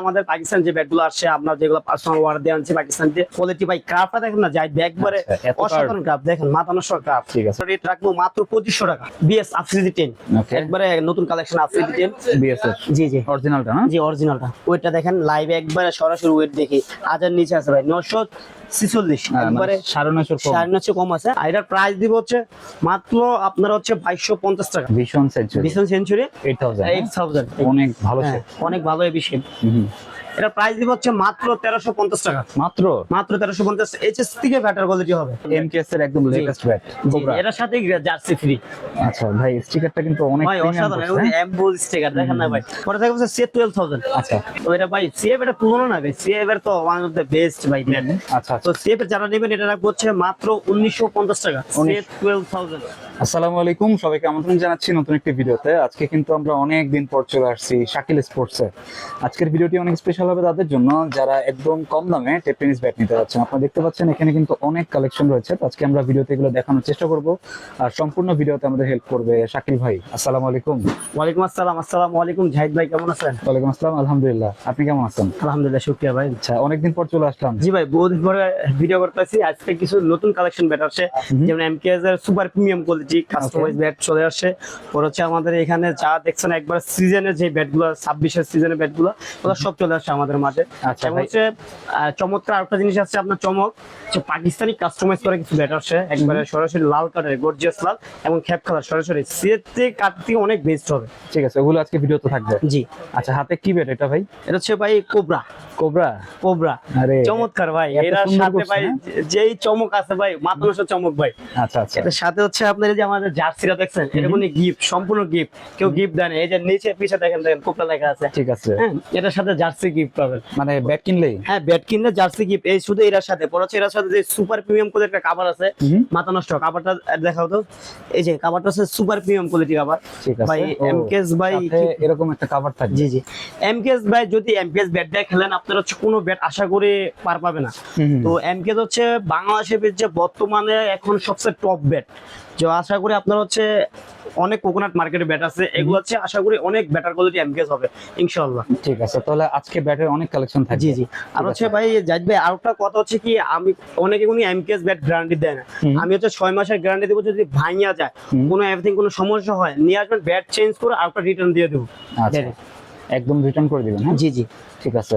আমাদের পাকিস্তান যে ব্যাগগুলো আসছে আপনার যেগুলো পার্সোনাল ওয়ার্ড দিয়ে আনছে পাকিস্তান দিয়ে কোয়ালিটি ভাই কাপটা দেখেন না যাই একবারে আচ্ছা, অসাধারণ কাপ দেখেন মাথা নষ্ট কাপ ঠিক আছে। রেট রাখব মাত্র পঁচিশশো টাকা। BS Afridi ten. একবারে নতুন কালেকশন আফ্রিদি টেন বিএস জি জি। অরিজিনালটা না? জি অরিজিনালটা ওইটা দেখেন লাইভ একবারে সরাসরি ওয়েট দেখি। হাজার নিচে আছে ভাই নশো ছিচল্লিশ। হ্যাঁ, মানে একবারে সাড়ে নয়শোর কম। সাড়ে নশো কম আছে। আর এটার প্রাইস দিব হচ্ছে মাত্র আপনার হচ্ছে বাইশশো পঞ্চাশ টাকা। ভীষণ century vision century eight thousand eight thousand অনেক ভালো হ্যাঁ, অনেক ভালো এই বিষয়। এটা প্রাইস দিব হচ্ছে মাত্র তেরোশো পঞ্চাশ টাকা। মাত্র? মাত্র তেরোশো পঞ্চাশ। এইচএস থেকে ব্যাটার কোয়ালিটি হবে। এমকেএস এর একদম লেটেস্ট ব্যাট কোবরা সাথে জার্সি ফ্রি আচ্ছা ভাই স্টিকারটা কিন্তু অনেক ভাই অসাধারণ। হ্যাঁ? এমবোল স্টিকার দেখেন না ভাই? পরে থাকবে সে টুয়েলভ থাউজেন্ড আচ্ছা। তো এটা ভাই সিএফ এটা তুলনা না ভাই? সিএফ এর তো ওয়ান অফ দ্য বেস্ট ভাই আচ্ছা তো সিএফ এর যারা নেবেন এটা রাখব হচ্ছে মাত্র উনিশশো পঞ্চাশ টাকা। সিএফ টুয়েলভ থাউজেন্ড আসসালামু আলাইকুম সবাইকে আমন্ত্রণ জানাচ্ছি নতুন একটি ভিডিওতে। আজকে কিন্তু আমরা অনেক দিন পর চলে আসছি শাকিল স্পোর্টসে আজকের ভিডিওটি অনেক স্পেশাল হবে তাদের জন্য যারা একদম কম দামে টেপ টেনিস ব্যাট নিতে যাচ্ছেন আপনারা দেখতে পাচ্ছেন এখানে কিন্তু অনেক কালেকশন রয়েছে। আজকে আমরা ভিডিওতে এগুলো দেখানোর চেষ্টা করব। আর সম্পূর্ণ ভিডিওতে আমাদের হেল্প করবে শাকিল ভাই। আসসালামু আলাইকুম। ওয়ালাইকুম আসসালাম। আসসালামু আলাইকুম। জাহিদ ভাই কেমন আছেন? ওয়ালাইকুম আসসালাম। আলহামদুলিল্লাহ। আপনি কেমন আছেন? আলহামদুলিল্লাহ শুক্রিয়া ভাই। আচ্ছা অনেকদিন পর চলে আসলাম। জি ভাই বহুদিন পরে ভিডিও করতেছি। আজকে কিছু নতুন কালেকশন ব্যাট আসছে যেমন এমকেএস এর super premium quality customise bat চলে আসছে ওর হচ্ছে আমাদের এখানে যা দেখছেন একবার সিজনের যে ব্যাটগুলো ছাব্বিশের সিজনের ব্যাটগুলো ওগুলো সব চলে আসছে আমাদের মাঝে। আচ্ছা হচ্ছে চমৎকার আরেকটা জিনিস আছে আপনার চমক যে পাকিস্তানি কাস্টমাইজ করে কিছু ব্যাট আসছে একবারে সরাসরি লাল কালার গর্জিয়াস লাল এবং খ্যাপ কালার সরাসরি। সিএতে কাটতে অনেক বেস্ট হবে। ঠিক আছে ওগুলো আজকে ভিডিওতে থাকবে। জি। আচ্ছা হাতে কি ব্যাট এটা ভাই? এটা হচ্ছে ভাই কোবরা কোবরা কোবরা আরে চমৎকার ভাই। সুন্দর সাথে ভাই? যেই চমক আছে ভাই মাত্র চমক ভাই। আচ্ছা আচ্ছা। এটার সাথে হচ্ছে আপনার যে আমাদের জার্সিটা দেখছেন এটা কোনো গিফট সম্পূর্ণ গিফট কেউ গিফট দেয় না। এই যে নিচে পিছে দেখেন দেখেন কোপটা লেখা আছে। ঠিক আছে। হ্যাঁ এটার সাথে জার্সি গিফট পাবেন মানে ব্যাট কিনলেই? হ্যাঁ ব্যাট কিনলে জার্সি গিফট এই শুধু এটার সাথে। পরে হচ্ছে এটার সাথে যে সুপার প্রিমিয়াম কোয়ালিটির একটা কাভার আছে মাথা নষ্ট। কাভারটা দেখাও তো। এই যে কাভারটা হচ্ছে সুপার প্রিমিয়াম কোয়ালিটি কাভার ভাই এমকেএস ভাই এরকম একটা কভার থাকবে। জি জি। এমকেএস ভাই যদি এমকেএস ব্যাট দিয়ে খেলেন আপনার হচ্ছে কোনো ব্যাট আশা করে পার পাবে না। তো এমকেএস হচ্ছে বাংলাদেশের যে বর্তমানে এখন সবচেয়ে টপ ব্যাট যে আশা করি আপনার হচ্ছে অনেক কোকোনাট মার্কেটে ব্যাট আছে। এগুলো হচ্ছে আশা করি অনেক বেটার কোয়ালিটি এমকেএস হবে ইনশাআল্লাহ। ঠিক আছে তাহলে আজকে ব্যাটের অনেক কালেকশন থাকবে। জি জি। আর হচ্ছে ভাই জাহিদ ভাই আরেকটা কথা হচ্ছে কি আমি অনেকে কোনো এমকেএস ব্যাট গ্যারান্টি দেয় না। আমি হচ্ছে ছয় মাসের গ্যারান্টি দেবো যদি ভাঙিয়া যায়। কোনো এভরিথিং কোনো সমস্যা হয় নিয়ে আসবেন ব্যাট চেঞ্জ করে আরেকটা রিটার্ন দিয়ে দেবো। আচ্ছা। একদম রিটার্ন করে দিবেন হ্যাঁ? জি জি। ঠিক আছে।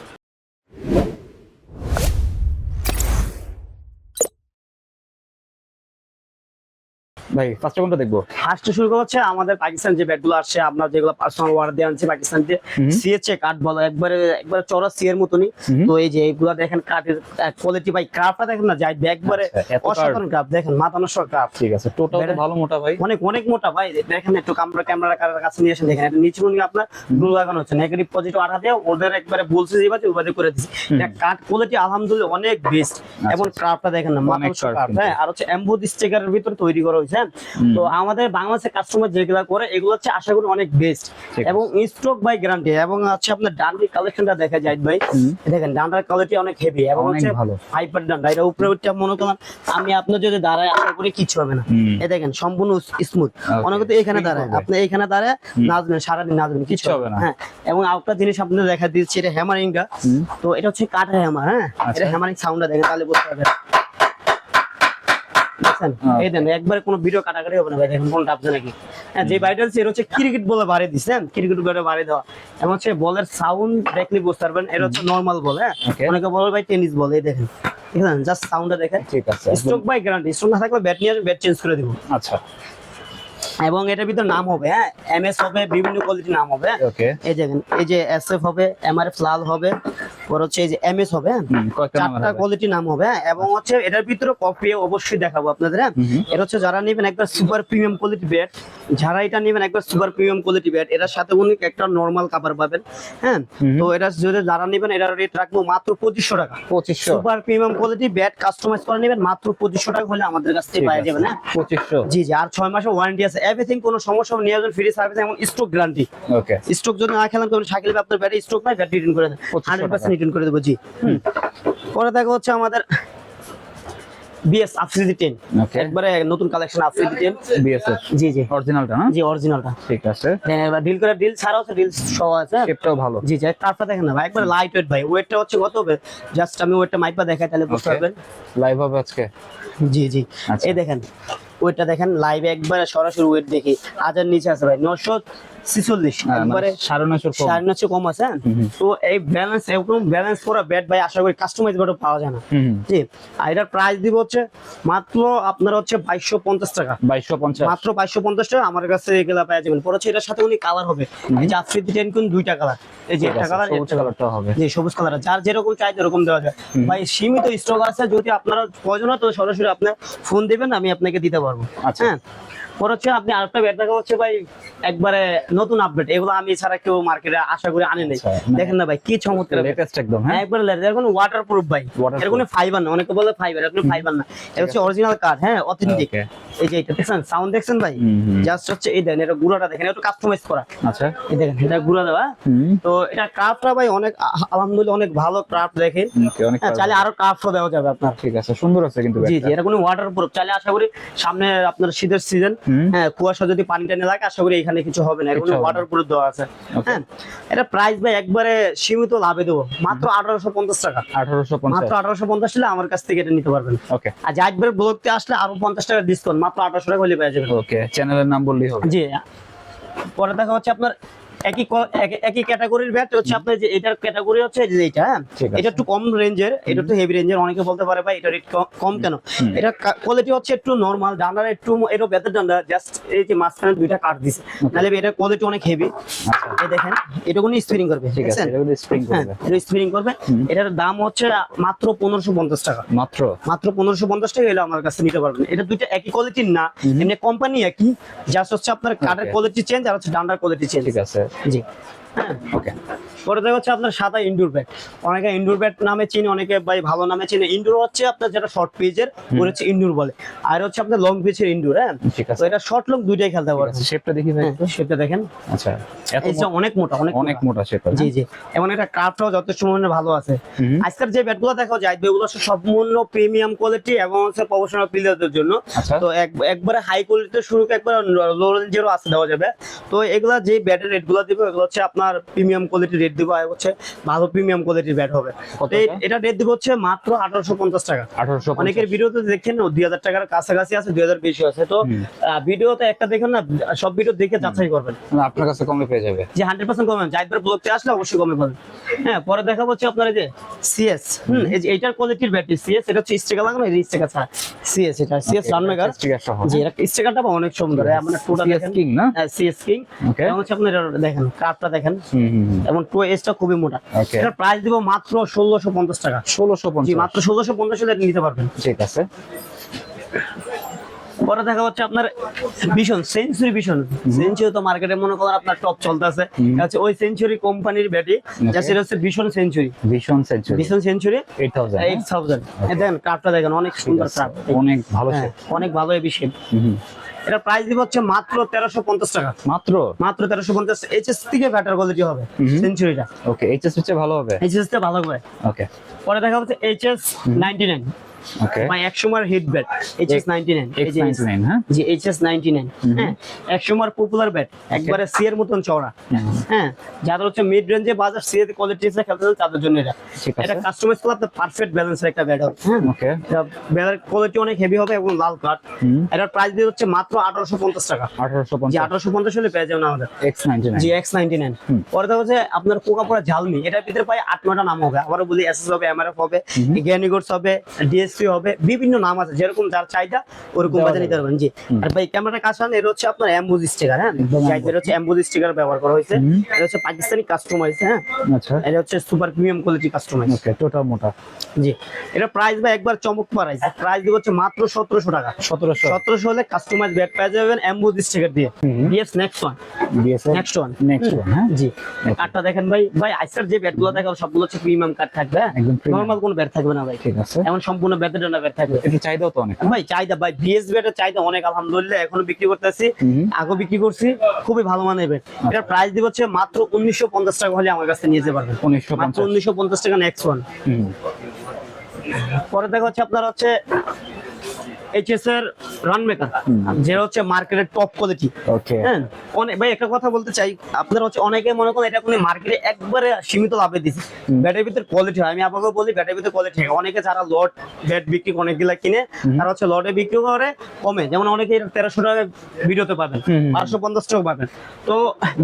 ভাই ফার্স্ট কোনটা দেখব। ফার্স্ট শুরু করা হচ্ছে আমাদের পাকিস্তান যে ব্যাটগুলো আসছে আপনার যেগুলো পার্সোনাল ওয়ার্ড আনছে পাকিস্তান দিয়ে। হুম। সিএচএ কাঠ বলো একবারে একবারে চড়া সিএর মতনই। তো এই যে এইগুলা দেখেন কাঠের কোয়ালিটি ভাই দেখেন না যাই একবারে আচ্ছা, অসাধারণ দেখেন মাথা নষ্ট ক্রাফট ঠিক আছে টোটাল ভালো মোটা ভাই। অনেক অনেক মোটা ভাই দেখেন একটু ক্যামেরা ক্যামেরা কাছে নিয়ে আসেন দেখেন এটা নিচে মনে আপনার ব্লু লাগানো হচ্ছে নেগেটিভ পজিটিভ আঠা দিয়ে ওদের একবারে বলছে যে বাজে করে দিচ্ছি এটা কাঠ কোয়ালিটি আলহামদুলিল্লাহ অনেক বেস্ট এবং ক্রাফটটা দেখেন না মাথা অনেক নষ্ট sharp হ্যাঁ আর হচ্ছে এমবুদ স্টিকারের ভিতর তৈরি করা হয়েছে হ্যাঁ? তো আমাদের বাংলাদেশের কাস্টমার যেগুলা করে এগুলো হচ্ছে আশা করি অনেক বেস্ট এবং স্ট্রোক বাই গ্যারান্টি এবং হচ্ছে আপনার ডান্ডি কালেকশনটা দেখা যায় ভাই। দেখেন ডান্ডার কোয়ালিটি অনেক হেভি এবং হচ্ছে হাইপার ডান্ডা এটা উপরে উঠে মনে করেন আমি আপনার যদি দাঁড়ায় আশা করি কিছু হবে না। এই দেখেন সম্পূর্ণ স্মুথ. অনেকে তো এখানে দাঁড়ায় আপনি এখানে দাঁড়ায় নাচবেন সারাদিন নাচবেন কিছু হবে না। হ্যাঁ এবং আরেকটা জিনিস আপনাদের দেখা দিচ্ছি এটা হ্যামারিংটা। তো এটা হচ্ছে কাঠের হ্যামার হ্যাঁ? আচ্ছা। এটা হ্যামারিং সাউন্ডটা দেখেন তাহলে বুঝতে পারবেন। দেখছেন? হ্যাঁ। এই দেন একবারে কোনো ভিডিও কাটাকাটি হবে না ভাই দেখেন কোনটা আপনি নাকি? হ্যাঁ যে বাইটা আছে এটা হচ্ছে ক্রিকেট বলে বাড়ি দিচ্ছেন ক্রিকেট বলে বাড়ি দেওয়া। এবং হচ্ছে বলের সাউন্ড দেখলে বুঝতে পারবেন এটা হচ্ছে নর্মাল বল হ্যাঁ? অনেকে বলে ভাই টেনিস বল এই দেখেন। ঠিক আছে জাস্ট সাউন্ডটা দেখেন। ঠিক আছে স্ট্রোক বাই গ্যারান্টি স্ট্রোক না থাকলে ব্যাট নিয়ে ব্যাট চেঞ্জ করে দিব। আচ্ছা। এবং এটার ভিতর নাম হবে হ্যাঁ? এমএস হবে বিভিন্ন কোয়ালিটির নাম হবে হ্যাঁ? এই দেখেন এই যে এসএফ হবে এমআরএফ লাল হবে পর হচ্ছে এই যে এমএস হবে হ্যাঁ? চারটা। কোয়ালিটি নাম হবে হ্যাঁ? এবং হচ্ছে এটার ভিতরে কপি অবশ্যই দেখাবো আপনাদের হ্যাঁ। এটা হচ্ছে যারা নেবেন একবার সুপার প্রিমিয়াম কোয়ালিটি ব্যাট যারা এটা নেবেন একবার সুপার প্রিমিয়াম কোয়ালিটি ব্যাট এটার সাথে উনি একটা নর্মাল কাভার পাবেন হ্যাঁ? তো এটা যদি যারা নেবেন এটার রেট রাখব মাত্র পঁচিশশো টাকা। পঁচিশশো। Super premium quality bat customise করে নেবেন মাত্র পঁচিশশো টাকা হলে আমাদের কাছ থেকে পাওয়া যাবে না? পঁচিশশো। জি জি আর ছয় মাসের ওয়ারেন্টি আছে। এভরিথিং কোনো সমস্যা হবে নিয়ে আসবেন ফ্রি সার্ভিস এবং স্ট্রোক গ্যারান্টি ওকে স্ট্রোক যদি না খেলেন কোনো সাইকেল আপনার ব্যাটারি স্ট্রোক নাই ব্যাটারি রিটার্ন করে দেন। 2500 হান্ড্রেড পার্সেন্ট রিটার্ন করে দেবো জি। পরে দেখা হচ্ছে আমাদের বিএস আফ্রিদি টেন Okay. একবারে নতুন কালেকশন আফ্রিদি টেন বিএসএস জি জি। অরিজিনালটা না? জি অরিজিনালটা ঠিক আছে। ডিল করে ডিল ছাড়াও আছে ডিল সহ আছে। শেপটাও ভালো। জি জি তারপর দেখেন না ভাই একবার লাইট ওয়েট ভাই। ওয়েটটা হচ্ছে কত হবে? জাস্ট আমি ওয়েটটা মাইপা দেখাই তাহলে বুঝতে পারবেন। লাইভ হবে আজকে। জি জি। আচ্ছা। এই দেখেন ওয়েটটা দেখেন লাইভে একবারে সরাসরি ওয়েট দেখি। হাজার নিচে আছে ভাই নশো ছিচল্লিশ। হ্যাঁ, মানে একবারে সাড়ে নয়শোর সাড়ে নশো কম আছে হ্যাঁ? তো এই ব্যালেন্স এরকম ব্যালেন্স করা ব্যাট ভাই আশা করি কাস্টমাইজ ব্যাটও পাওয়া যায় না। হুম হুম। জি আর এটার প্রাইস দিব হচ্ছে মাত্র আপনার হচ্ছে বাইশশো পঞ্চাশ টাকা। বাইশশো পঞ্চাশ। মাত্র বাইশশো পঞ্চাশ টাকা আমার কাছে এগুলা পাওয়া যাবেন পরে হচ্ছে এটার সাথে উনি কালার হবে। এই যে আফ্রিদি টেন কোন দুইটা কালার এই যে একটা কালার হবে। জি সবুজ কালার যার যেরকম চাই এরকম দেওয়া যায়। ভাই সীমিত স্টক আছে যদি আপনারা প্রয়োজন হয় তো সরাসরি আপনার ফোন দিবেন আমি আপনাকে দিতে পারব। আচ্ছা। পরে হচ্ছে আপনি আরেকটা ব্যাট দেখা হচ্ছে ভাই একবারে নতুন আপডেট এগুলো আমি ছাড়া কেউ মার্কেটে আশা করি আনে নাই। আচ্ছা, মানে- দেখেন না ভাই কি চমৎকার লেটেস্ট একদম হ্যাঁ? একবারে লেয়ার এখন ওয়াটার প্রুফ ভাই এর কোনো ফাইবার না অনেকে বলে ফাইবার এখন ফাইবার না। এটা হচ্ছে অরিজিনাল হ্যাঁ অথেন্টিক এই যে এটা দেখছেন? সাউন্ড দেখছেন ভাই। জাস্ট হচ্ছে এই দেখেন এটা গুড়াটা দেখেন একটু কাস্টমাইজ করা। আচ্ছা। এই দেখেন এটা গুড়া দেওয়া। তো এটা ভাই অনেক আলহামদুলিল্লাহ অনেক ভালো ক্রাফট দেখেন। হ্যাঁ চাইলে আরও ক্রাফটও দেওয়া যাবে আপনার। ঠিক আছে সুন্দর আছে কিন্তু জি জি এটা কোনো ওয়াটার প্রুফ চাইলে আশা করি সামনে আপনার শীতের সিজন। হ্যাঁ কুয়াশা যদি পানি টানি লাগে আশা করি এখানে কিছু হবে না। এখানে ওয়াটার প্রুফ দেওয়া আছে। হ্যাঁ এটা প্রাইস ভাই একবারে সীমিত লাভে দেবো। মাত্র আঠারোশো পঞ্চাশ টাকা। আঠারোশো পঞ্চাশ। মাত্র আঠারোশো পঞ্চাশ হলে আমার কাছ থেকে এটা নিতে পারবেন। ওকে আর যা একবার ব্লগতে আসলে আরও পঞ্চাশ টাকা ডিসকাউন্ট মাত্র আঠারোশো টাকা হলে পেয়ে যাবেন। ওকে চ্যানেলের নাম বললেই হবে। জি। পরে দেখা হচ্ছে আপনার একই একই- ক্যাটাগরির ব্যাট হচ্ছে আপনার যে এটার ক্যাটাগরি হচ্ছে যে এইটা হ্যাঁ? এটা একটু কম রেঞ্জের এটা একটু হেভি রেঞ্জের অনেকে বলতে পারে ভাই এটা রেট কম কেন? এটা কোয়ালিটি হচ্ছে একটু নরমাল ডান্ডার একটু এটা বেতার জাস্ট এই যে মাঝখানে দুইটা কাট দিছে। নাহলে এটা কোয়ালিটি অনেক হেভি এই দেখেন এটা কোনো করবে ঠিক আছে এটা হ্যাঁ করবে। এটা স্প্রিং করবে। এটার দাম হচ্ছে মাত্র পনেরোশো পঞ্চাশ টাকা। মাত্র? মাত্র পনেরোশো পঞ্চাশ টাকা এলে আমার কাছে নিতে পারবেন। এটা দুইটা একই কোয়ালিটির না এমনি কোম্পানি একই জাস্ট হচ্ছে আপনার কাঠের কোয়ালিটি চেঞ্জ আর হচ্ছে ডান্ডার কোয়ালিটি চেঞ্জ ঠিক আছে। জি। হ্যাঁ। ওকে পরে দেখা হচ্ছে আপনার সাদা ইনডোর ব্যাট অনেকে ইনডোর ব্যাট নামে চিনি অনেকে ভাই ভালো নামে চিনি। ইনডোর হচ্ছে আপনার যেটা শর্ট পেজের ওর হচ্ছে ইনডোর বলে। আর হচ্ছে আপনার লং ইনডোর হ্যাঁ? ঠিক আছে। এটা শর্ট লং দুইটাই খেলতে পারবেন। শেপটা দেখি ভাই হ্যাঁ একটু। সেটা দেখেন। আচ্ছা অনেক মোটা অনেক অনেক মোটা শেপ জি জি। এটা কাঠটাও যথেষ্ট পরিমাণে ভালো আছে। হুম। আজকের যে ব্যাটগুলো দেখা যায় এগুলো সম্পূর্ণ প্রিমিয়াম কোয়ালিটি এবং হচ্ছে প্রফেশনাল প্লেয়ারদের জন্য। আচ্ছা। তো এক- একবারে হাই কোয়ালিটি শুরু একবার লো রেঞ্জেরও আছে দেওয়া যাবে। তো এগুলা যে ব্যাটের রেটগুলো দিবে এগুলো হচ্ছে আপনার প্রিমিয়াম কোয়ালিটি রেট দিব আর হচ্ছে ভালো প্রিমিয়াম কোয়ালিটির ব্যাট হবে। এটা? এটা রেট দিব হচ্ছে মাত্র আঠারোশো পঞ্চাশ টাকা। আঠারোশো অনেকের ভিডিওতে দেখছেন দুই হাজার টাকার কাছাকাছি আছে দুই হাজার বেশি আছে। তো ভিডিওতে একটা দেখেন না সব ভিডিও দেখে যাচাই করবেন। আপনার কাছে কমে পেয়ে যাবে। যে হান্ড্রেড পার্সেন্ট কমে জাহিদবার ব্লগতে আসলে অবশ্যই কমে পাবেন। হ্যাঁ পরে দেখা হচ্ছে আপনার এই যে সিএস হুম এই যে এইটার কোয়ালিটির ব্যাটারি সিএস এটা হচ্ছে স্টিকার লাগানো এই স্টিকার ছাড়া। সিএস এটা সিএস সহ। জি এটা স্টিকারটা অনেক সুন্দর। আমরা টোটা CS দেখেন। না? CS king. এবং হচ্ছে আপনার এটা দেখেন কাপটা দেখেন। হুম এবং টু এসটা খুবই মোটা. এটার প্রাইস দিব মাত্র ষোলোশো পঞ্চাশ টাকা। ষোলোশো পঞ্চাশ। মাত্র ষোলোশো পঞ্চাশ নিতে পারবেন। ঠিক আছে। পরে দেখা হচ্ছে আপনার ভীষণ সেঞ্চুরি ভীষণ। সেঞ্চুরি তো মার্কেটে মনে করেন আপনার টপ চলতেছে। হচ্ছে ওই সেঞ্চুরি কোম্পানির ব্যাটি যা সেটা হচ্ছে ভীষণ সেঞ্চুরি ভীষণ সেঞ্চুরি ভীষণ century eight thousand eight thousand দেখেন কাপটা দেখেন অনেক সুন্দর কাপ অনেক ভালো হ্যাঁ, অনেক ভালো এই বিষয় এটা প্রাইস দিব হচ্ছে মাত্র তেরোশো পঞ্চাশ টাকা। মাত্র? মাত্র তেরোশো পঞ্চাশ। এইচএস থেকে ব্যাটার কোয়ালিটি হবে সেঞ্চুরিটা ওকে এইচএস হচ্ছে ভালো হবে। এইচএস টা ভালো হবে। ওকে পরে দেখা হচ্ছে এইচএস নাইনটি নাইন ওকে বা একশো মার hit bat HS ninety nine X হ্যাঁ জি এইচএস নাইনটি নাইন হ্যাঁ? একশো মার পপুলার ব্যাট একবারে সি এর মতন চওড়া হ্যাঁ? যাদের হচ্ছে মিড রেঞ্জে বাজার সি এর কোয়ালিটি আছে খেলতে চান তাদের জন্য এটা। এটা কাস্টমাইজ করলে আপনার পারফেক্ট ব্যালেন্সের একটা ব্যাট হবে হ্যাঁ? ওকে ব্যাটের কোয়ালিটি অনেক হেভি হবে এবং লাল কাঠ এটার প্রাইস দিয়ে হচ্ছে মাত্র টাকা। জি হলে পেয়ে যাবেন আমাদের। এক্স নাইনটি জি এক্স নাইনটি নাইন পরে হচ্ছে আপনার কোকা পোড়া ঝালমি এটার ভিতরে প্রায় আট নটা নাম হবে। আবারও বলি এসএস হবে এমআরএফ হবে গ্যানিগোটস হবে ডিএসপি হবে বিভিন্ন নাম আছে যেরকম যার চাহিদা ওরকম বাজার নিতে পারবেন জি। আর ভাই ক্যামেরাটা কাজ এটা হচ্ছে আপনার অ্যাম্বুজ স্টিকার হ্যাঁ? একদম যাই হচ্ছে অ্যাম্বুজ স্টিকার ব্যবহার করা হয়েছে। এটা হচ্ছে পাকিস্তানি কাস্টমাইজ হ্যাঁ? আচ্ছা। এটা হচ্ছে super premium quality customise okay total মোটা। জি। এটা প্রাইস ভাই একবার চমক প্রাইস প্রাইস দিব হচ্ছে মাত্র সতেরোশো টাকা। সতেরোশো। সতেরোশো হলে কাস্টমাইজ ব্যাট পেয়ে যাবেন অ্যাম্বুজ স্টিকার দিয়ে। Yes next one BSF next one next one হ্যাঁ? জি। কাঠটা দেখেন ভাই ভাই আজকের যে ব্যাটগুলো সবগুলো হচ্ছে প্রিমিয়াম কাঠ থাকবে একদম premium। নর্মাল কোনো ব্যাট থাকবে না ভাই। ঠিক আছে। এমন সম্পূর্ণ থাকবে। এটা চাহিদাও তো অনেক। ভাই চাহিদা ভাই বিএস ব্যাটের চাহিদা অনেক আলহামদুলিল্লাহ এখনও বিক্রি করতেছি। আগেও বিক্রি করছি খুবই ভালো মানের ব্যাট এটার প্রাইস দিব হচ্ছে মাত্র উনিশশো পঞ্চাশ টাকা হলে আমার কাছে নিয়ে যেতে পারবেন। উনিশশো পঞ্চাশ। টাকা নেক্সট ওয়ান পরে দেখা হচ্ছে আপনার হচ্ছে এইচএস এর রান মেকার যেটা হচ্ছে মার্কেটের টপ কোয়ালিটি ওকে হ্যাঁ? অনেক ভাই একটা কথা বলতে চাই। আপনারা হচ্ছে অনেকে মনে করেন এটা কোনো মার্কেটে একবারে সীমিত লাভে দিচ্ছে ব্যাটের ভিতরে কোয়ালিটি হয়। আমি আপনাকে বলি ব্যাটের ভিতরে কোয়ালিটি হয় অনেকে যারা লট ব্যাট বিক্রি অনেকগুলা কিনে তারা হচ্ছে লটে বিক্রি করে কমে। যেমন অনেকে তেরোশো টাকা ভিডিওতে পাবেন। পাঁচশো পঞ্চাশ টাকা পাবেন। তো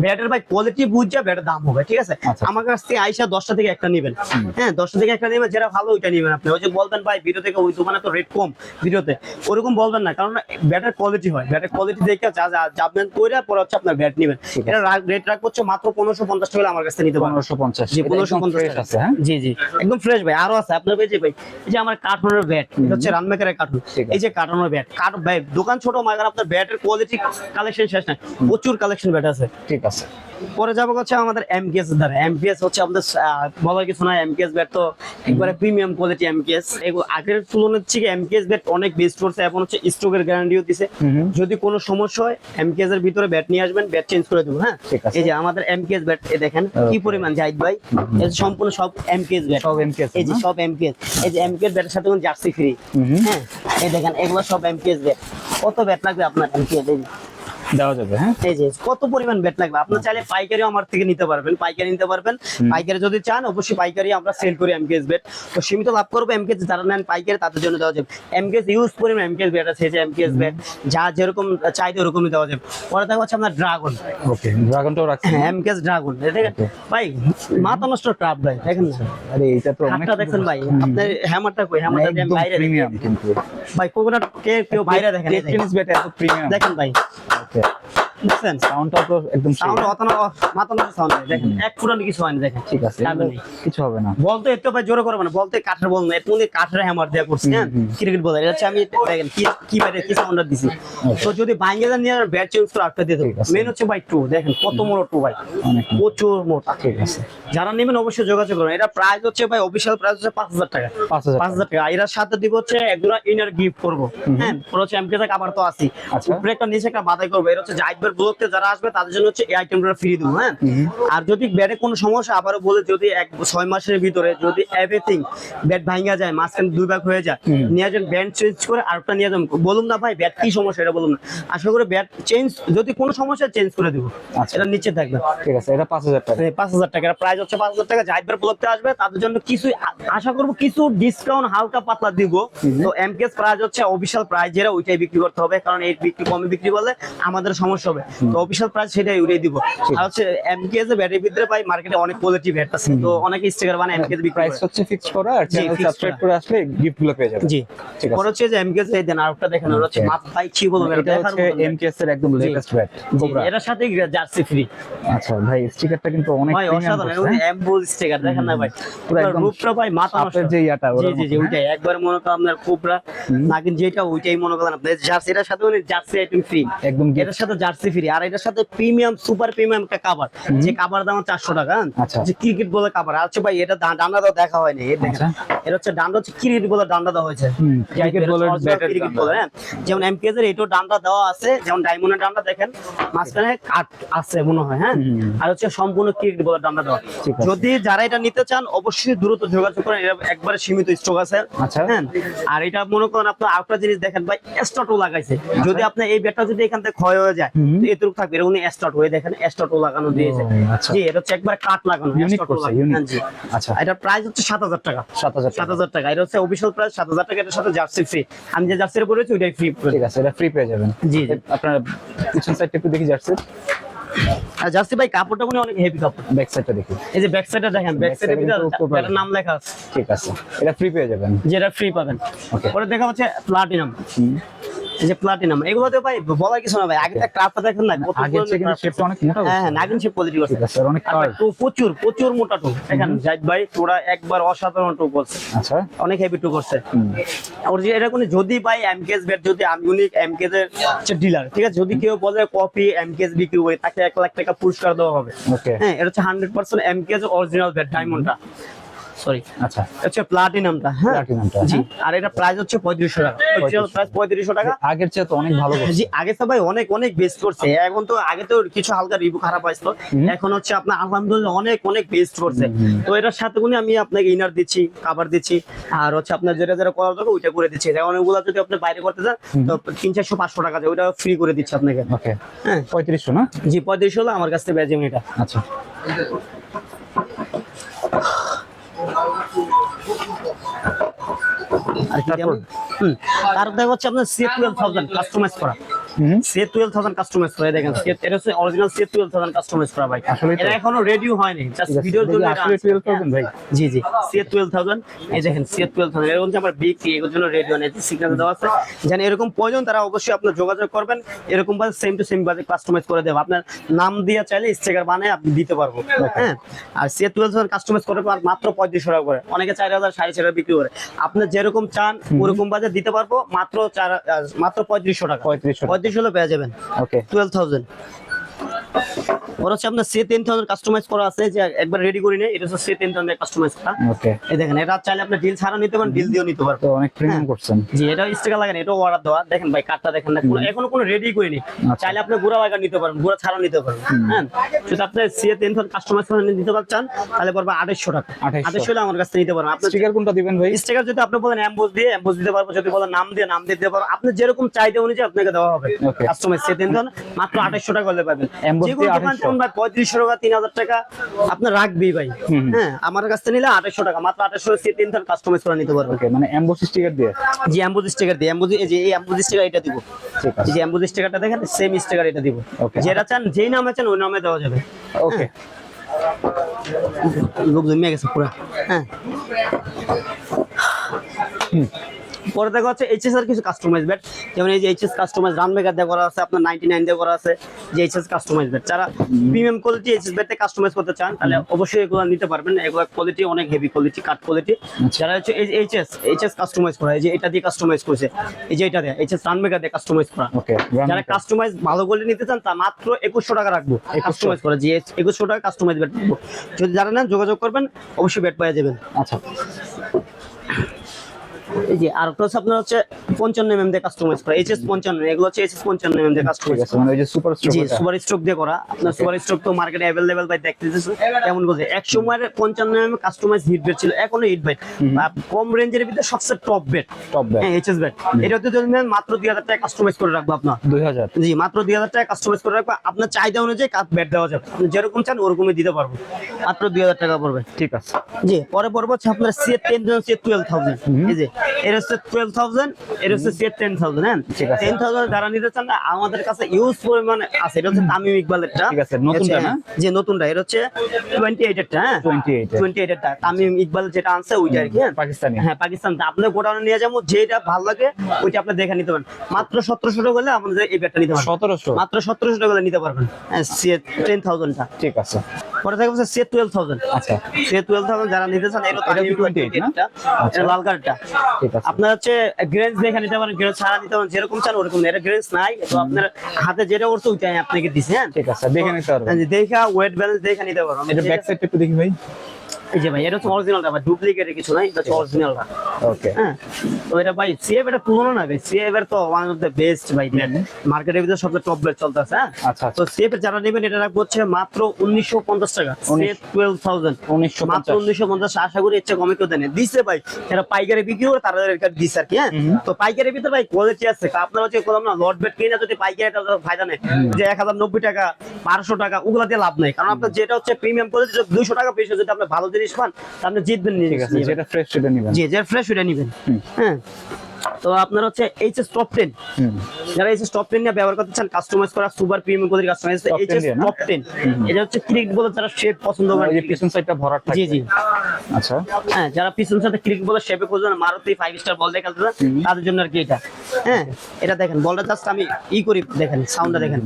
ব্যাটের ভাই কোয়ালিটি বুঝছে ব্যাটের দাম হবে ঠিক আছে? আচ্ছা। আমার কাছ থেকে আইসা দশটা থেকে একটা নেবেন। হ্যাঁ দশটা থেকে একটা নেবেন যেটা ভালো ওইটা নেবেন আপনি। ওই যে বলবেন ভাই ভিডিও থেকে ওই দোকানে তো রেট কম ভিডিওতে ওরকম বলবেন না কারণ ব্যাটের কোয়ালিটি হয়। ব্যাটের কোয়ালিটি দেখে যা যা যাবেন করে পরে হচ্ছে আপনার ব্যাট নেবেন। এটা রেট রাখব হচ্ছে মাত্র পনেরোশো পঞ্চাশ টাকা আমার কাছ নিতে পনেরোশো পঞ্চাশ। জি পনেরোশো পঞ্চাশ আছে হ্যাঁ? জি জি। একদম ফ্রেশ ভাই। আরও আছে। আপনার পেয়েছে ভাই এই যে আমার কার্টুনের ব্যাট এটা হচ্ছে রানমেকারের কার্টুন। এই যে কার্টুনের ব্যাট কার্ট ভাই দোকান ছোট মাগার আপনার ব্যাটের কোয়ালিটি কালেকশন শেষ নাই। প্রচুর কালেকশন ব্যাট আছে। ঠিক আছে। পরে যাব হচ্ছে আমাদের এমকেএস দ্বারা এমকেএস হচ্ছে আমাদের বলার কিছু নয় এমকেএস ব্যাট তো একবারে প্রিমিয়াম কোয়ালিটি এমকেএস এগুলো আগের তুলনার থেকে এমকেএস ব্যাট অনেক বেস্ট করছে এখন হচ্ছে স্ট্রোকের গ্যারান্টিও দিছে। যদি কোনো সমস্যা হয় এমকেএস এর ভিতরে ব্যাট নিয়ে আসবেন ব্যাট চেঞ্জ করে দেবো হ্যাঁ? এই যে আমাদের এমকেএস ব্যাট এ দেখেন কি পরিমাণ জাহিদ ভাই? এই সম্পূর্ণ সব এমকেএস ব্যাট সব এমকেএস এই যে? সব এমকেএস এই যে এমকেএস ব্যাটের সাথে জার্সি ফ্রি। হ্যাঁ? এই দেখেন এগুলো সব এমকেএস ব্যাট কত ব্যাট লাগবে আপনার এমকেএস এই। দেওয়া যাবে হ্যাঁ? এই যে কত পরিমাণ বেট লাগবে? আপনি চাইলে পাইকারি আমার থেকে নিতে পারবেন পাইকারি নিতে পারবেন। পাইকারি যদি চান অবশ্যই পাইকারি আমরা সেল করি এমকেএস বেট তো সীমিত লাভ করব এমকেএস যারা নেন পাইকারি তাদের জন্য দেওয়া যাবে। এমকেএস ইউজ পরিমাণ এমকেএস বেট আছে যে এমকেএস বেট যা যেরকম চাইতে ওরকমই দেওয়া যাবে। পরে দেখা হচ্ছে আপনার ড্রাগন ওকে ড্রাগনটাও রাখছি। হ্যাঁ এমকেএস ড্রাগন দেখেন ভাই মাথা নষ্ট ট্রাপ ভাই দেখেন না? আরে এটা তো অনেক দেখছেন ভাই আপনার হ্যামারটা কই? হ্যামারটা দিয়ে বাইরে প্রিমিয়াম কিন্তু। ভাই কোকোনাট কে কেউ বাইরে দেখেন। এত প্রিমিয়াম দেখেন ভাই। Yeah. বুঝছেন সাউন্ডটাও তো একদম সাউন্ড অত না মাথা নষ্ট সাউন্ড দেখেন এক ফুটানো কিছু হয়নি দেখেন। ঠিক আছে। কিছু হবে না। বলতে একটু ভাই জোরে করবে না বলতে কাঠের বল না মধ্যে কাঠের হ্যামার করছি হ্যাঁ। ক্রিকেট বল এটা হচ্ছে আমি দেখেন কি কি বাইরে কি সাউন্ডার দিছি। তো যদি বাইঙ্গেলা নিয়ে ব্যাট চেঞ্জ করে দিয়ে দেবো। মেন হচ্ছে ভাই টু দেখেন কত মোটা টু ভাই। প্রচুর মোটা। ঠিক আছে। যারা নেবেন অবশ্যই যোগাযোগ করুন এটা প্রাইস হচ্ছে ভাই অফিসিয়াল প্রাইস হচ্ছে পাঁচ হাজার টাকা। পাঁচ হাজার টাকা। এর সাথে দিব হচ্ছে একজোড়া ইনার গিফট করব। হ্যাঁ এমকে থেকে আবার তো আসি আচ্ছা। উপরে একটা নিচে একটা বাধাই করব। এর হচ্ছে জাইদবের ব্লকতে যারা আসবে তাদের জন্য হচ্ছে এই আইটেমটা ফ্রি দেবো হ্যাঁ? আর যদি ব্যাটে কোনো সমস্যা আবারও বলে যদি এক ছয় মাসের ভিতরে যদি এভরিথিং ব্যাট ভাঙা যায় মাঝখানে দুই ভাগ হয়ে যায়। নিয়ে যান ব্যাট চেঞ্জ করে আরেকটা নিয়ে যান বলুন না ভাই ব্যাট কি সমস্যা এটা বলুন না। আশা করি ব্যাট চেঞ্জ যদি কোনো সমস্যা চেঞ্জ করে দিব। আচ্ছা। এটা নিচে থাকবে। ঠিক আছে এটা পাঁচ হাজার টাকা। পাঁচ হাজার টাকা প্রাইস হচ্ছে পাঁচ হাজার টাকা। জাহিদবের ব্লকতে আসবে তাদের জন্য কিছু আশা করব কিছু ডিসকাউন্ট হালকা পাতলা দিব। তো এমকেএস প্রাইস হচ্ছে অফিসিয়াল প্রাইস যেটা ওইটাই বিক্রি করতে হবে কারণ এই বিক্রি কমে বিক্রি করলে আমাদের সমস্যা হবে। তো অফিসিয়াল প্রাইস সেটাই ওইটাই দিব। আর হচ্ছে এমকেএস এর ব্যাটারির ভিতরে পাই মার্কেটে অনেক কোয়ালিটি ব্যাট আছে। তো অনেক স্টিকার বানায় এমকেএস বিক্রি প্রাইস হচ্ছে ফিক্সড করা আর চ্যানেল সাবস্ক্রাইব করে। আসলে গিফটগুলো পেয়ে যাবেন। জি। ঠিক আছে। পরে হচ্ছে যে এমকেএস এই দেন আরেকটা দেখেন ওটা হচ্ছে. মাথা ভাই কি বলব এটা হচ্ছে না। এমকেএস এর একদম লেটেস্ট ব্যাট কোবরা এটার সাথে জার্সি ফ্রি আচ্ছা ভাই স্টিকারটা কিন্তু অনেক ভাই অসাধারণ এমবোজ স্টিকার দেখেন না ভাই? পুরো একদম রূপটা ভাই মাথা নষ্ট। যে ইয়াটা, জি জি জি মতো, ওইটাই একবার মনে করেন আপনার কোবরা নাকিন যেটা ওইটাই মনে করেন আপনার জার্সি এটার সাথে উনি জার্সি আইটেম ফ্রি একদম। এটার সাথে জার্সি ফ্রি আর এটার সাথে প্রিমিয়াম সুপার প্রিমিয়াম একটা কাভার যে কাভার দাম চারশো টাকা হ্যাঁ? আচ্ছা। যে ক্রিকেট বলে কাভার আর হচ্ছে ভাই এটা ডান্ডা দাও দেখা হয়নি আচ্ছা। এটা হচ্ছে ডান্ডা হচ্ছে ক্রিকেট বলে ডান্ডা দেওয়া হয়েছে। ক্রিকেট বলে হ্যাঁ? যেমন এমকেএস এর এটাও ডান্ডা দেওয়া আছে যেমন ডায়মন্ডের ডান্ডা দেখেন মাঝখানে কাট আছে মনে হয় হ্যাঁ? আর হচ্ছে সম্পূর্ণ ক্রিকেট বলে ডান্ডা দেওয়া। যদি যারা এটা নিতে চান অবশ্যই দ্রুত যোগাযোগ করেন এটা একবারে সীমিত স্টক আছে আচ্ছা। হ্যাঁ? আর এটা মনে করেন আপনার আরেকটা জিনিস দেখেন ভাই স্টটো লাগাইছে। যদি আপনার এই ব্যাটটা যদি এখান থেকে ক্ষয় হয়ে যায় এতটুকু থাকবে এটা উনি হয়ে দেখেন স্টটো লাগানো দিয়েছে। আচ্ছা। জি এটা হচ্ছে একবার কাট লাগানো ইউনিক লাগানো। জি। আচ্ছা। এটা প্রাইস হচ্ছে সাত হাজার টাকা। সাত হাজার সাত হাজার টাকা। এটা হচ্ছে অফিসিয়াল প্রাইস সাত হাজার টাকা এটার সাথে জার্সি ফ্রি আমি যে জার্সির পরেছি ওইটাই ফ্রি ঠিক আছে এটা ফ্রি পেয়ে যাবেন। জি। আপনার পিছন সাইডটা একটু দেখি যাচ্ছে আর জার্সি ভাই কাপড়টা মনে অনেক হেভি কাপড়। ব্যাক সাইডটা দেখি। এই যে ব্যাক সাইডে দেখেন ব্যাক সাইডে side এ কিন্তু উপর পাবেন। এটার নাম লেখা আছে। ঠিক আছে এটা ফ্রি পেয়ে যাবেন। যেটা ফ্রি পাবেন। Okay. পরে দেখা হচ্ছে প্লাটিনাম এই যে প্লাটিনাম এগুলোতে ভাই বলার কিছু না ভাই। আগে একটা ক্রাফট দেখেন না আগের কিন্তু শেপটা অনেক মোটা হ্যাঁ হ্যাঁ নাগিন শেপ কোয়ালিটি করছে। আর অনেক আর টু প্রচুর প্রচুর মোটা টু দেখেন জাহিদ ভাই তোরা একবার অসাধারণ টু করছে। আচ্ছা। অনেক হেভি টু করছে। ওর যে এটা কোনো যদি ভাই এমকেএস ব্যাট যদি আমি ইউনিক এমকেএস এর ডিলার ঠিক আছে? যদি কেউ বলে কপি এমকেএস বিক্রি করে তাকে এক লাখ টাকা পুরস্কার দেওয়া হবে। হ্যাঁ এটা হচ্ছে hundred percent MKS original bat ডায়মন্ডটা sorry আচ্ছা। হচ্ছে প্লাটিনামটা হ্যাঁ? প্লাটিনামটা, জি। হ্যাঁ। আর এটা প্রাইস হচ্ছে পঁয়ত্রিশশো টাকা। অরিজিনাল প্রাইস পঁয়ত্রিশশো টাকা। আগের চেয়ে তো অনেক ভালো করছে। জি আগে তো ভাই অনেক অনেক বেস্ট করছে। এখন তো আগে তো কিছু হালকা রিভিউ খারাপ আসতো এখন হচ্ছে আপনার আলহামদুলিল্লাহ অনেক অনেক বেস্ট করছে। তো এটার সাথে কোনো আমি আপনাকে ইনার দিচ্ছি কাভার দিচ্ছি। আর হচ্ছে আপনার যেটা যেটা করার দরকার ওইটা করে দিচ্ছি। যেমন ওগুলো যদি আপনি বাইরে করতে চান তো তিন চারশো পাঁচশো টাকা যায়। ওইটা ফ্রি করে দিচ্ছি আপনাকে। ওকে। হ্যাঁ। পঁয়ত্রিশশো না? জি পঁয়ত্রিশ হলো আমার কাছ থেকে বেজে এটা আচ্ছা। আর কি তারপর? হচ্ছে আপনার সি টুয়েলভ থাউজেন্ড কাস্টমাইজ করা সি টুয়েলভ থাউজেন্ড কাস্টমাইজ করা দেখেন এটা হচ্ছে original C twelve thousand customise করা ভাই। এটা এখনও রেডিও হয়নি জাস্ট ভিডিওর জন্য আসলে আছে। 12,000 ভাই। জি জি সি টুয়েলভ থাউজেন্ড এই দেখেন সি টুয়েলভ থাউজেন্ড এরকম আমার বিক্রি এগুলোর জন্য রেডিও নেই সিগন্যাল দেওয়া আছে। যেন এরকম প্রয়োজন তারা অবশ্যই আপনার যোগাযোগ করবেন এরকম ভাবে সেম টু সেম ভাবে কাস্টমাইজ করে দেবো। আপনার নাম দিয়ে চাইলে স্টিকার বানিয়ে আপনি দিতে পারব হ্যাঁ? আর সি টুয়েলভ থাউজেন্ড কাস্টমাইজ করে মাত্র পঁয়ত্রিশশো টাকা করে। অনেকে চার হাজার সাড়ে চার বিক্রি করে। আপনি যেরকম চান ওরকম বাজার দিতে পারব মাত্র চার মাত্র পঁয়ত্রিশশো টাকা। পঁয়ত্রিশশো হলে পেয়ে যাবেন। ওকে টুয়েলভ থাউজেন্ড ওর হচ্ছে আপনার সে টেন থাউজেন্ড কাস্টমাইজ করা আছে যে একবার রেডি করি এটা হচ্ছে সে টেন থাউজেন্ড কাস্টমাইজ করা। ওকে এই দেখেন এটা চাইলে আপনি ডিল ছাড়া নিতে পারেন ডিল দিয়েও নিতে পারবেন। তো অনেক প্রিমিয়াম করছেন। জি এটা স্টিকার লাগান এটাও অর্ডার দেওয়া। দেখেন ভাই কাঠটা দেখেন না এখনও কোনো রেডি করিনি। আচ্ছা। চাইলে আপনি গুড়া লাগা নিতে পারেন গুড়া ছাড়াও নিতে পারেন। হ্যাঁ। যদি আপনি সে টেন থাউজেন্ড কাস্টমাইজ করে নিতে পারছেন তাহলে পড়বে আঠাইশশো টাকা। 2800 হলে আমার কাছ নিতে পারেন আপনি স্টিকার কোনটা দিবেন ভাই? স্টিকার যদি আপনি বলেন দিয়ে দিতে পারব যদি বলেন নাম দিয়ে নাম দিতে পারব। আপনি যেরকম চাইতে অনুযায়ী আপনাকে দেওয়া হবে. কাস্টমাইজ সে তিন মাত্র আঠাইশশো টাকা হলে পাবেন। Emboss যে কোনো দিয়ে দোকান 2800 যেমন ভাই পঁয়ত্রিশশো টাকা তিন হাজার টাকা আপনার রাখবেই ভাই। হ্যাঁ আমার কাছ থেকে নিলে আঠাইশশো টাকা মাত্র আঠাইশশো সে তিন ধর কাস্টমাইজ করে নিতে পারবে মানে এমবস স্টিকার দিয়ে? যে অ্যাম্বোজ স্টিকার দিয়ে। অ্যাম্বোজ যে এই অ্যাম্বোজ স্টিকার এটা দিব। যে অ্যাম্বোজ স্টিকারটা দেখেন সেম স্টিকার এটা দিব. যেটা চান যেই নামে চান ওই নামে দেওয়া যাবে। ওকে লোক জমিয়ে গেছে পুরো। হ্যাঁ। পরে দেখা হচ্ছে এইচএস এর কিছু কাস্টমাইজ ব্যাট যেমন এই যে এইচএস কাস্টমাইজ রান মেকার দিয়ে করা আছে আপনার নাইনটি নাইন দিয়ে করা আছে যে এইচএস কাস্টমাইজ ব্যাট যারা প্রিমিয়াম কোয়ালিটি এইচএস ব্যাটে কাস্টমাইজ করতে চান তাহলে অবশ্যই এগুলো নিতে পারবেন। এগুলো কোয়ালিটি অনেক হেভি কোয়ালিটি কাট কোয়ালিটি যারা হচ্ছে এইচএস এইচএস কাস্টমাইজ করা এই যে এটা দিয়ে কাস্টমাইজ করেছে এই যে এটা দিয়ে এইচএস রান মেকার দিয়ে কাস্টমাইজ করা। যারা কাস্টমাইজ ভালো করে নিতে চান তা মাত্র একুশশো টাকা রাখব কাস্টমাইজ করে যে একুশশো টাকা কাস্টমাইজ ব্যাট রাখব। যদি যারা নেন যোগাযোগ করবেন অবশ্যই ব্যাট পাওয়া যাবেন। আচ্ছা। এই যে আর একটা আপনার হচ্ছে পঞ্চান্ন এমএম দিয়ে কাস্টমাইজ করা এইচএস পঞ্চান্ন এগুলো হচ্ছে এইচএস পঞ্চান্ন এমএম দিয়ে কাস্টমাইজ আছে মানে ওই যে সুপার জি সুপার স্ট্রোক দিয়ে করা। আপনার সুপার স্ট্রোক তো মার্কেটে অ্যাভেলেবেল ভাই দেখতেছেন? কেমন বলছে? এক সময়ের পঞ্চান্ন এমএম কাস্টমাইজ হিট বেড ছিল এখনও হিট বেড কম রেঞ্জের ভিতরে সবচেয়ে টপ বেড টপ হ্যাঁ এইচএস বেড এটা হচ্ছে যদি নেন মাত্র দুই হাজার টাকা কাস্টমাইজ করে রাখব আপনার। দুই হাজার। জি মাত্র দুই হাজার টাকা কাস্টমাইজ করে রাখব। আপনার চাহিদা অনুযায়ী কাঠ বেড দেওয়া যাবে। যেরকম চান ওরকমই দিতে পারব। মাত্র দুই হাজার টাকা পড়বে। ঠিক আছে। জি পরে পড়ব হচ্ছে আপনার C ten thousand C twelve thousand এই যে এর হচ্ছে টুয়েলভ থাউজেন্ড এর হচ্ছে টেন থাউজেন্ড হ্যাঁ। টেন থাউজেন্ড যারা নিতে চান না আমাদের কাছে ইউজ পরিমাণে আছে। এটা হচ্ছে তামিম ইকবালেরটা। ঠিক আছে, নতুনটা না? যে নতুনটা এর হচ্ছে টোয়েন্টি এইটেরটা হ্যাঁ? 28 এর। টোয়েন্টি এইটেরটা তামিম ইকবাল যেটা আনছে ওইটা আর কি হ্যাঁ? পাকিস্তানি। হ্যাঁ পাকিস্তান আপনার গোডাউনে নিয়ে যাব যেটা ভালো লাগে ওইটা আপনি দেখে নিতে পারেন। মাত্র সতেরোশো টাকা হলে আমাদের এই ব্যাটটা নিতে পারবেন। সতেরোশো? মাত্র সতেরোশো টাকা হলে নিতে পারবেন। হ্যাঁ টেন থাউজেন্ডটা ঠিক আছে। পরে থাকবে সি টুয়েলভ থাউজেন্ড আচ্ছা। সে টুয়েলভ থাউজেন্ড যারা নিতে চান এটা এটা কি 28 আচ্ছা। লাল কার্ডটা আপনার হচ্ছে গ্রেন্স দেখে নিতে পারেন গ্রেন্স ছাড়া নিতে পারেন যেরকম চান ওরকম এটা গ্রেন্স নাই তো আপনার হাতে যেটা ওইটাই আপনাকে দিছে হ্যাঁ? ঠিক আছে দেখে নিতে পারবেন দেখা ওয়েট ব্যালেন্স দেখে নিতে পারবেন এটা ব্যাক সাইডটা একটু দেখি ভাই। এই যে ভাই এটা হচ্ছে অরিজিনালটা ভাই ডুপ্লিকেটের কিছু নাই এটা হচ্ছে অরিজিনালটা ওকে হ্যাঁ? তো এটা ভাই সিএফ এটা না ভাই? সিএফ এর তো ওয়ান অফ দ্য বেস্ট ভাই মার্কেটের ভিতরে সবচেয়ে টপ বেস্ট চলতেছে হ্যাঁ? আচ্ছা তো আচ্ছা সিএফ এর যারা নেবেন এটা রাখব হচ্ছে মাত্র উনিশশো পঞ্চাশ টাকা। সিএফ মাত্র আশা করি ইচ্ছে কমে কেউ দেন দিচ্ছে ভাই যারা পাইকারি বিক্রি করে তারা এটা দিচ্ছে আর কি হ্যাঁ? তো পাইকারি ভিতরে ভাই কোয়ালিটি আছে। আপনার হচ্ছে কোথাও না লট বেট কিনে যদি পাইকারি ফায়দা নেই। যে এক হাজার নব্বই টাকা বারোশো টাকা ওগুলা দিয়ে লাভ নেই। কারণ আপনার যেটা হচ্ছে প্রিমিয়াম কোয়ালিটি দুইশো টাকা বেশি যদি আপনি ভালো জিনিস পান আপনি জিতবেন যেটা ফ্রেশ সেটা নেবেন। জি যেটা ফ্রেশ সেটা নেবেন। হ্যাঁ। তো আপনার হচ্ছে এইচএস টপ টেন যারা এইচএস টপ টেন নিয়ে ব্যবহার করতে চান কাস্টমাইজ করা super premium quality customize Top 10 HS top ten এটা হচ্ছে ক্রিকেট বলে যারা শেপ পছন্দ করে। যে পিছন সাইডটা ভরাট থাকে জি জি। আচ্ছা। হ্যাঁ যারা পিছন সাথে ক্রিকেট বলে শেপে খুঁজছেন মারুতি ফাইভ স্টার বল দিয়ে খেলতে চান, তাদের জন্য আর কি এটা। হ্যাঁ এটা দেখেন বলটা জাস্ট আমি ই করি দেখেন সাউন্ডটা দেখেন।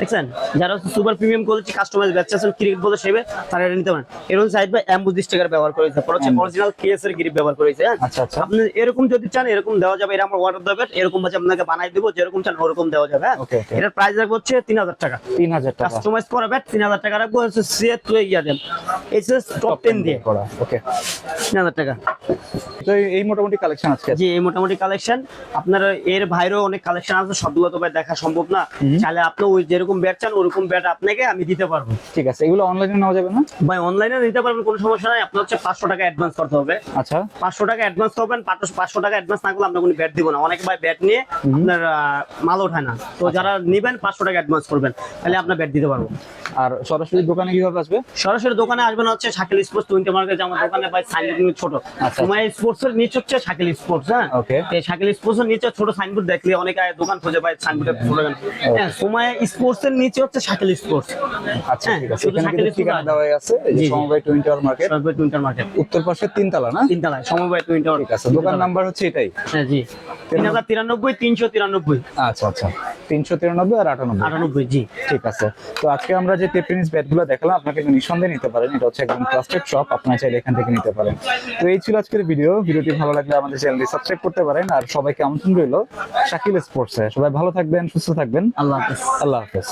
দেখছেন? যারা সুপার প্রিমিয়াম কোয়ালিটি কাস্টমাইজ বেচছেন ক্রিকেট বলে শেপে তারা এটা নিতে পারেন। এরকম সাইড বাই অ্যাম্বুজ স্টিকার ব্যবহার করেছে পরে হচ্ছে অরিজিনাল কেএস এর গ্রিপ ব্যবহার করেছে হ্যাঁ। আচ্ছা আচ্ছা। আপনি এরকম যদি চান এরকম দেওয়া যাবে এটা আমার অর্ডার দেবে এরকম ভাবে আপনাকে বানাই দেবো যেরকম চান ওরকম দেওয়া যাবে হ্যাঁ. এটার প্রাইস রাখব হচ্ছে তিন হাজার টাকা। তিন হাজার টাকা। কাস্টমাইজ করা ব্যাট তিন হাজার টাকা রাখব হচ্ছে সে তো ইয়া দেন। এইচএস টপ টেন দিয়ে। করা ওকে তিন হাজার টাকা। তো এই- মোটামুটি কালেকশন আজকে? আছে। জি এই মোটামুটি কালেকশন আপনার এর বাইরেও অনেক কালেকশন আছে সবগুলো তো ভাই দেখা সম্ভব না। চাইলে আপনি ওই যেরকম ব্যাট চান ওরকম ব্যাট আপনাকে আমি দিতে পারব। ঠিক আছে এগুলো অনলাইনে নেওয়া যাবে না? ভাই অনলাইনে নিতে পারবেন কোনো সমস্যা নাই। আপনার হচ্ছে পাঁচশো টাকা অ্যাডভান্স করতে হবে। আচ্ছা। পাঁচশো টাকা অ্যাডভান্স করবেন পাঁচশো টাকা অ্যাডভান্স না করলে আপনার কোনো ব্যাট দিব না। অনেকে ভাই ব্যাট নিয়ে আপনার মাল ওঠায় না। তো যারা নিবেন পাঁচশো টাকা অ্যাডভান্স করবেন তাহলে আপনার ব্যাট দিতে পারব। আর সরাসরি দোকানে কীভাবে আসবে? সরাসরি দোকানে আসবেন হচ্ছে শাকিল স্পোর্টস টোয়েন্টি মার্কেট আমার দোকানে ভাই সাইনবোর্ড ছোট। আচ্ছা। তোমার স্পোর্টস এর নিচে হচ্ছে শাকিল স্পোর্টস হ্যাঁ. এই শাকিল স্পোর্টস এর নিচে ছোট সাইনবোর্ড দেখলে অনেকে দোকান খুঁজে পায় সাইনবোর্ডে ছোট হ্যাঁ সময় স্পোর্টস এর নিচে হচ্ছে শাকিল স্পোর্টস আচ্ছা হ্যাঁ, ঠিক আছে। এখানে কিন্তু ঠিকানা দেওয়া আছে। সমবায় টোয়েন্টি মার্কেট সরকার টুইন্টার মার্কেট উত্তর পাশে তিনতলা না? তিনতলায় সমবায় টোয়েন্টি ঠিক আছে দোকান নাম্বার হচ্ছে এটাই। হ্যাঁ জি। তিন হাজার তিরানব্বই তিনশো তিরানব্বই। আচ্ছা আচ্ছা। তিনশো তিরানব্বই আর আটানব্বই। আটানব্বই জি। ঠিক আছে। তো আজকে আমরা যে টেপিনিস ব্যাটগুলো দেখলাম আপনাকে নিঃসন্দেহে নিতে পারেন। এটা হচ্ছে একদম ট্রাস্টেড শপ আপনারা চাইলে এখান থেকে নিতে পারেন। তো এই ছিল আজকের ভিডিও ভিডিওটি ভালো লাগলে আমাদের চ্যানেলটি সাবস্ক্রাইব করতে পারেন। আর সবাইকে আমন্ত্রণ রইল শাকিল স্পোর্টসে সবাই ভালো থাকবেন সুস্থ থাকবেন। আল্লাহ হাফেজ। আল্লাহ হাফেজ।